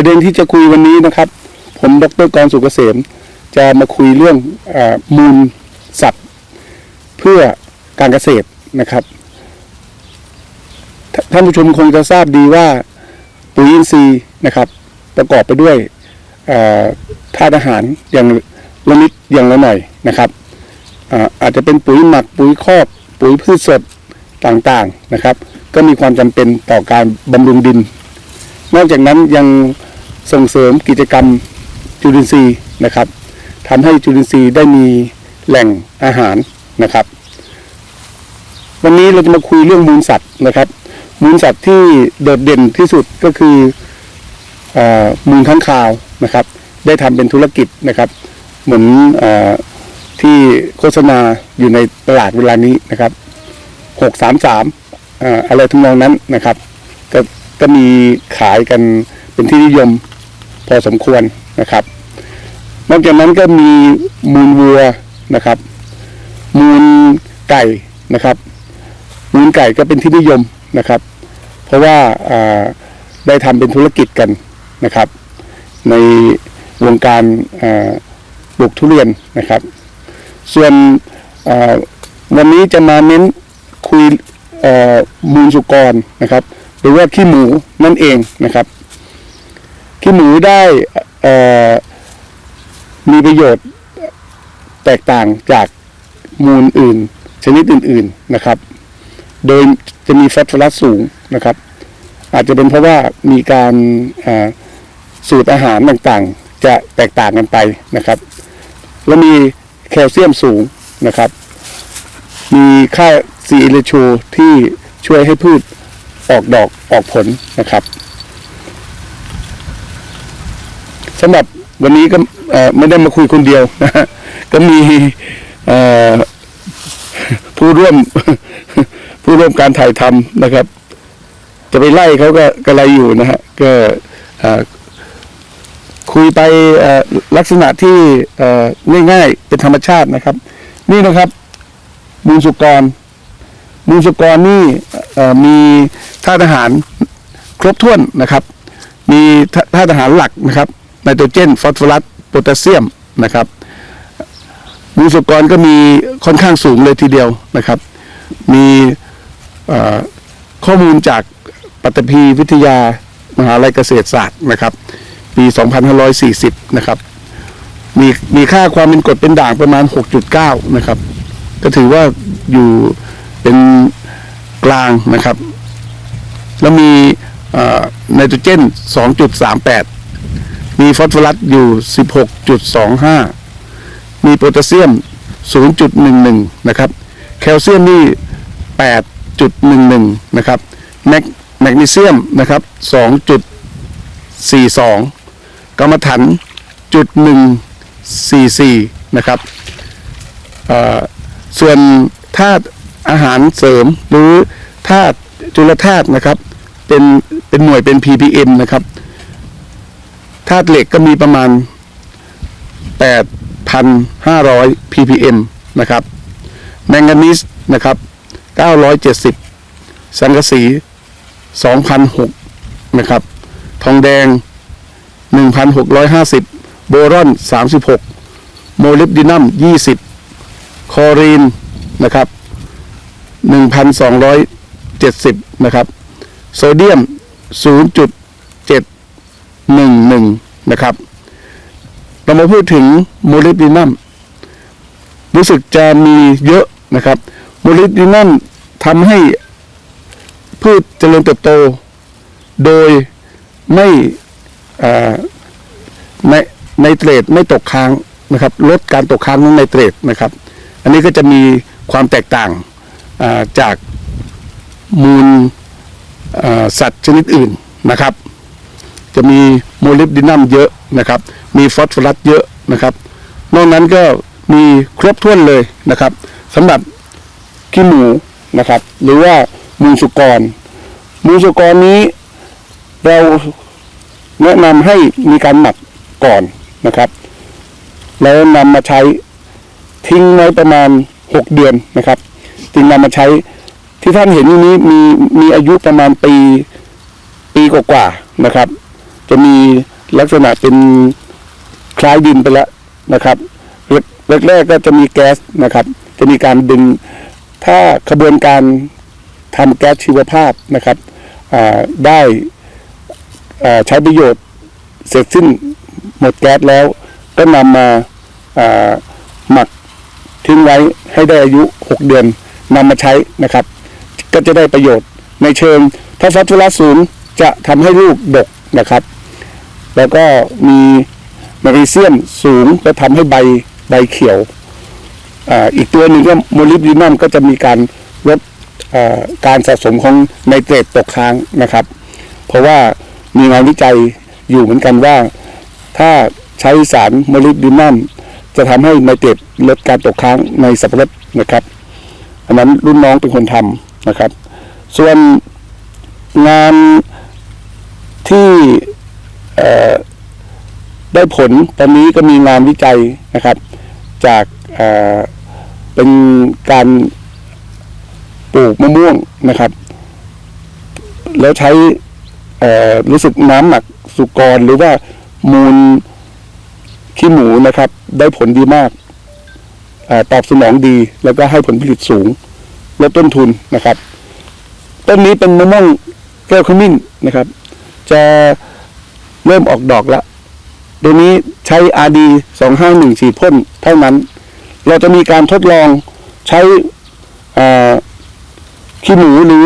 ประเด็นที่จะคุยวันนี้นะครับ ผมดรกรสุกเกษม จะมาคุยเรื่องอมูลสัตว์ เพื่อการเกษตรนะครับ ท่านผู้ชมคงจะทราบดีว่าปุ๋ยอินทรีย์นะครับ ประกอบไปด้วยธาตุอาหารอย่างละนิดอย่างละหน่อยนะครับอาอาจจะเป็นปุ๋ยหมักปุ๋ยคอกปุ๋ยพืชสดต่างๆนะครับ ก็มีความจำเป็นต่อการบำรุงดิน นอกจากนั้นยัง ส่งเสริมกิจกรรมจุลินทรีย์นะครับทำให้จุลินทรีย์ได้มีแหล่งอาหารนะครับ วันนี้เราจะมาคุยเรื่องมูลสัตว์นะครับ มูลสัตว์ที่โดดเด่นที่สุดก็คืออมูลข้างคาวนะครับ ได้ทำเป็นธุรกิจนะครับ เหมือนอที่โฆษณาอยู่ในตลาดเวลานี้นะครับหกสามสามอะไรทำนองนั้นนะครับก็ก็มีขายกันเป็นที่นิยม พอสมควรนะครับ นอกจากนั้นก็มีมูลวัวนะครับ มูลไก่นะครับ มูลไก่ก็เป็นที่นิยมนะครับ เพราะว่าาได้ทำเป็นธุรกิจกันนะครับ ในวงการปลูกทุเรียนนะครับ ส่วนวันนี้จะมาเน้นคุยมูลสุกรนะครับ หรือว่าขี้หมูนั่นเองนะครับ ขี้หมูได้มีประโยชน์แตกต่างจากมูลอื่น ชนิดอื่น ๆนะครับ โดยจะมีฟอสฟอรัสสูงนะครับ อาจจะเป็นเพราะว่ามีการสูตรอาหารต่างๆ จะแตกต่างกันไปนะครับ แล้วมีแคลเซียมสูงนะครับ มีค่าซีอิเลโชที่ช่วยให้พืชออกดอกออกผลนะครับ สำหรับวันนี้ก็ไม่ได้มาคุยคนเดียวนะฮะก็มีผู้ร่วมผู้ร่วมการถ่ายทำนะครับ จะไปไล่เขาก็กระไรอยู่นะฮะก็คุยไปลักษณะที่ง่ายๆเป็นธรรมชาตินะครับ นี่นะครับมูลสุกรมูลสุกรนี่มีธาตุอาหารครบถ้วนนะครับ มีธาตุอาหารหลักนะครับ ไนโตรเจน ฟอสฟอรัสโพแทสเซียมนะครับมูลสุกรก็มีค่อนข้างสูงเลยทีเดียวนะครับ มีข้อมูลจากปัตตภีวิทยามหาลัยเกษตรศาสตร์นะครับ ปี 2540 นะครับ มีมีค่าความเป็นกรดเป็นด่างประมาณ 6.9 นะครับ ก็ถือว่าอยู่เป็นกลางนะครับ แล้วมีไนโตรเจน 2.38 มีฟอสฟอรัสอยู่ 16.25 มีโพแทสเซียม 0.11 นะครับ แคลเซียมนี่ 8.11 นะครับแมกแมกนีเซียมนะครับ 2.42 กรรมฐานจุด144 นะครับ ส่วนธาตุอาหารเสริมหรือธาตุจุลธาตุนะครับ เป็นเป็นหน่วยเป็น ppm นะครับ ธาตุเหล็กก็มีประมาณ 8,500 ppm นะครับ แมงกานีสนะครับ 970 สังกะสี 2,006นะครับ ทองแดง 1,650 โบรอน 36 โมลิบดินัม 20 คอรีนนะครับ 1,270 นะครับ โซเดียม 0.7 0.711นะครับ เรามาพูดถึงโมลิบดินัมรู้สึกจะมีเยอะนะครับโมลิบดินัมทำให้พืชเจริญเติบโต โดยไม่ในในเตรดไม่ตกค้างนะครับ ลดการตกค้างของในเตรดนะครับ อันนี้ก็จะมีความแตกต่างาจากมูลสัตว์ชนิดอื่นนะครับ จะมีโมลิบดินัมเยอะนะครับ มีฟอสฟอรัสเยอะนะครับ นอกนั้นก็มีครบถ้วนเลยนะครับสำหรับขี้หมูนะครับ หรือว่ามูลสุกร มูลสุกรนี้เราแนะนำให้มีการหมักก่อนนะครับ แล้วนำมาใช้ทิ้งไว้ประมาณหกเดือนนะครับ จึงนำมาใช้ที่ท่านเห็นนี้มีมีอายุประมาณปีปีกว่าๆนะครับ จะมีลักษณะเป็นคล้ายดินไปแล้วนะครับแรกแรกๆก็จะมีแก๊สนะครับ จะมีการดึงถ้าขบวนการทำแก๊สชีวภาพนะครับได้ใช้ประโยชน์เสร็จสิ้นหมดแก๊สแล้ว ก็นำมาอ่าหมักทิ้งไว้ให้ได้อายุ 6 เดือนนำมาใช้นะครับ ก็จะได้ประโยชน์ในเชิง ถ้าฟอสฟอรัสสูงจะทำให้ลูกดกนะครับ แล้วก็มีแมกนีเซียมสูงก็ทำให้ใบใบเขียวออีกตัวหนึ่งก็โมลิบดีนัมก็จะมีการลดการสะสมของไนเตรตตกค้างนะครับ เพราะว่ามีงานวิจัยอยู่เหมือนกันว่า ถ้าใช้สารโมลิบดีนัมจะทำให้ไนเตรตลดการตกค้างในสับปะรดนะครับ อันนั้นรุ่นน้องเป็นคนทำนะครับ ส่วนงานที่เได้ผลตอนนี้ก็มีงานวิจัยนะครับ จากเอ่อเป็นการปลูกมะม่วงนะครับ แล้วใช้รู้สึกน้ำหมักสุกรหรือว่ามูลขี้หมูนะครับ ได้ผลดีมากอาตอบสนองดี แล้วก็ให้ผลผลิตสูงลดต้นทุนนะครับต้นนี้เป็นมะม่วงแก้วขมิ้นนะครับ จะเริ่มออกดอกแล้ว ตัวนี้ใช้ RD 251ฉีดพ่นเท่านั้น เราจะมีการทดลองใช้อ่าขี้หมูหรือ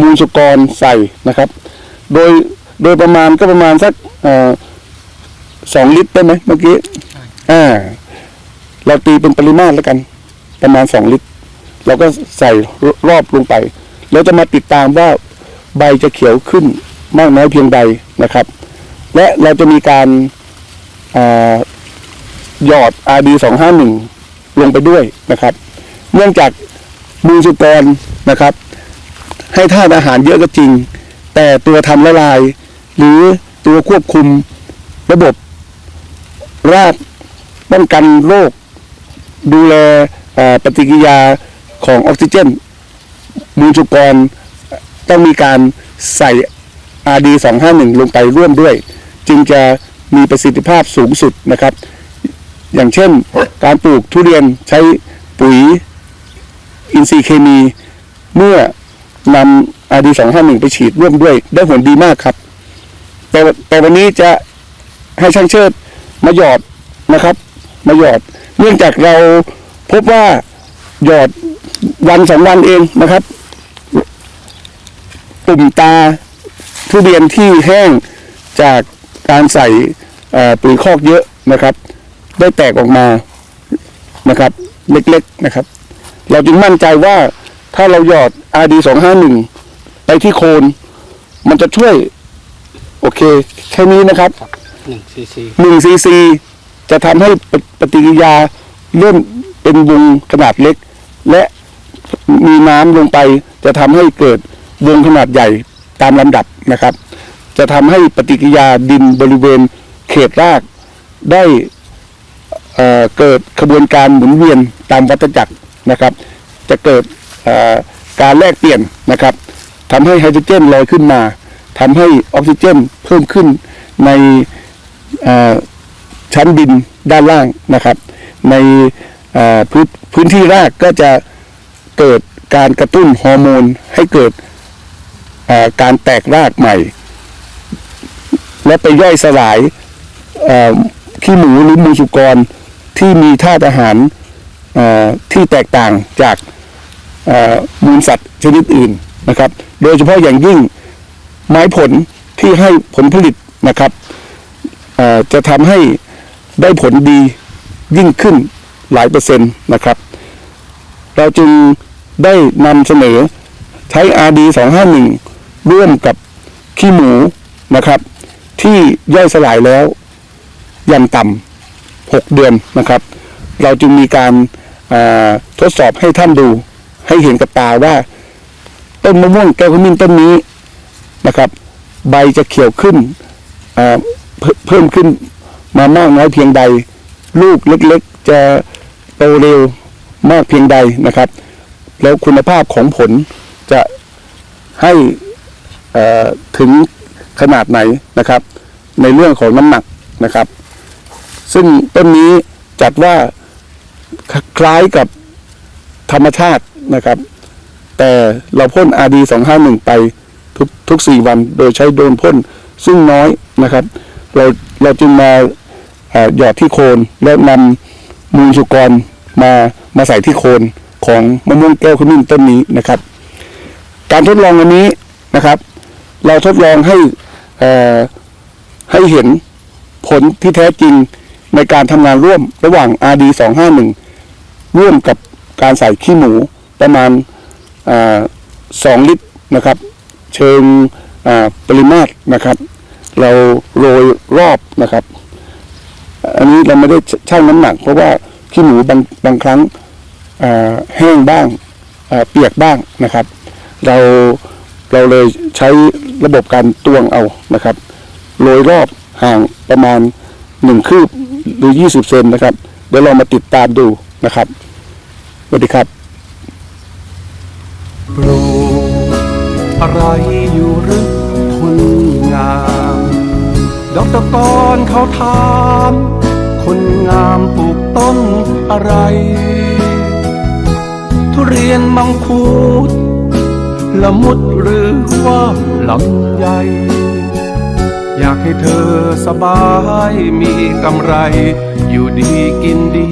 มูลสุกรใส่นะครับ โดยโดยประมาณก็ประมาณสักเอ่อสองลิตรได้ไหมเมื่อกี้อ่าเราตีเป็นปริมาตรแล้วกัน ประมาณสองลิตรเราก็ใส่รอบลงไป แล้วจะมาติดตามว่าใบจะเขียวขึ้นมากน้อยเพียงใดนะครับ และเราจะมีการอา หยอด RD 251 ลงไปด้วยนะครับ เนื่องจากมูลสุกรนะครับ ให้ธาตุอาหารเยอะก็จริง แต่ตัวทำละลาย หรือตัวควบคุมระบบรากป้องกันโรคดูแลปฏิกิริยาของออกซิเจน มูลสุกรต้องมีการใส่ RD 251 ลงไปร่วมด้วย จึงจะ มีประสิทธิภาพสูงสุดนะครับ อย่างเช่น การปลูกทุเรียนใช้ปุ๋ยอินทรีย์เคมี เมื่อนำ RD 251ไปฉีดร่วมด้วยได้ผลดีมากครับ แต่แต่วันนี้จะให้ช่างเชิดมาหยอดนะครับ มาหยอด เนื่องจากเราพบว่าหยอดวันสองวันเองนะครับตุ่มตาทุเรียนที่แห้งจาก การใส่เอ่อปุ๋ยคอกเยอะนะครับ ได้แตกออกมานะครับ เล็กๆนะครับ เราจึงมั่นใจว่าถ้าเราหยอด RD 251ไปที่โคน มันจะช่วย โอเค แค่นี้นะครับหนึ่งซีซีหนึ่งซีซีจะทำให้ปฏิปฏิกิริยาเริ่มเป็นวงขนาดเล็ก และมีน้ำลงไปจะทำให้เกิดวงขนาดใหญ่ตามลำดับนะครับ จะทำให้ปฏิกิยาดินบริเวณเขตรากได้เเกิดขบวนการหมุนเวียนตามวัฏจักรนะครับ จะเกิดการแลกเปลี่ยนนะครับทำให้ไฮโดรเจนลอยขึ้นมาทำให้ออกซิเจนเพิ่มขึ้นในชั้นดินด้านล่างนะครับ ในพื้นพื้นที่รากก็จะเกิดการกระตุ้นฮอร์โมนให้เกิดการแตกรากใหม่ และไปย่อยสลายขี้หมูหรือมูลสุกรที่มีธาตุอาหารที่แตกต่างจากมูลสัตว์ชนิดอื่นนะครับ โดยเฉพาะอย่างยิ่งไม้ผลที่ให้ผลผลิตนะครับจะทำให้ได้ผลดียิ่งขึ้นหลายเปอร์เซ็นต์นะครับ เราจึงได้นำเสนอใช้ RD 251ร่วมกับขี้หมูนะครับ ที่ย่อยสลายแล้วย่างต่ำหกเดือนนะครับ เราจึงมีการาทดสอบให้ท่านดูให้เห็นกับตาว่า ต้นมะม่วงแก้วขมิ้นต้นนี้นะครับ ใบจะเขียวขึ้นเพิ่มขึ้นมามากน้อยเพียงใด ลูกเล็กๆ จะโตเร็วมากเพียงใดนะครับ แล้วคุณภาพของผลจะให้ถึง ขนาดไหนนะครับ ในเรื่องของน้ำหนักนะครับ ซึ่งต้นนี้จัดว่าคคล้ายกับธรรมชาตินะครับ แต่เราพ่น RD 251ไปทุกทุก 4 วัน โดยใช้โดนพ่นซึ่งน้อยนะครับ เราเราจึงมาหยอดที่โคนแล้วนำมูลสุกรมามาใส่ที่โคนของมะม่วงแก้วขมิ้นต้นนี้นะครับ การทดลองอันนี้นะครับ เราทดลองให้ ให้เห็นผลที่แท้จริงในการทำงานร่วมระหว่าง RD 251 ร่วมกับการใส่ขี้หมูประมาณอาสองลิตรนะครับ เชิงปริมาตรนะครับ เราโรยรอบนะครับ อันนี้เราไม่ได้ชั่งน้ำหนัก เพราะว่าขี้หมูบางบางครั้งแห้งบ้างเปียกบ้างนะครับ เรา เราเลยใช้ระบบการตวงเอานะครับโรยรอบห่างประมาณหนึ่งคืบหรือยี่สิบเซนนะครับ เดี๋ยวเรามาติดตามดูนะครับสวัสดีครับปลูกอะไรอยู่หรือคนงามดอกตะกอนเขาถามคนงามปลูกต้นอะไร ทุเรียนมังคุด ละมุดหรือว่าลำไยอยากให้เธอสบายมีกำไร อยู่ดีกินดี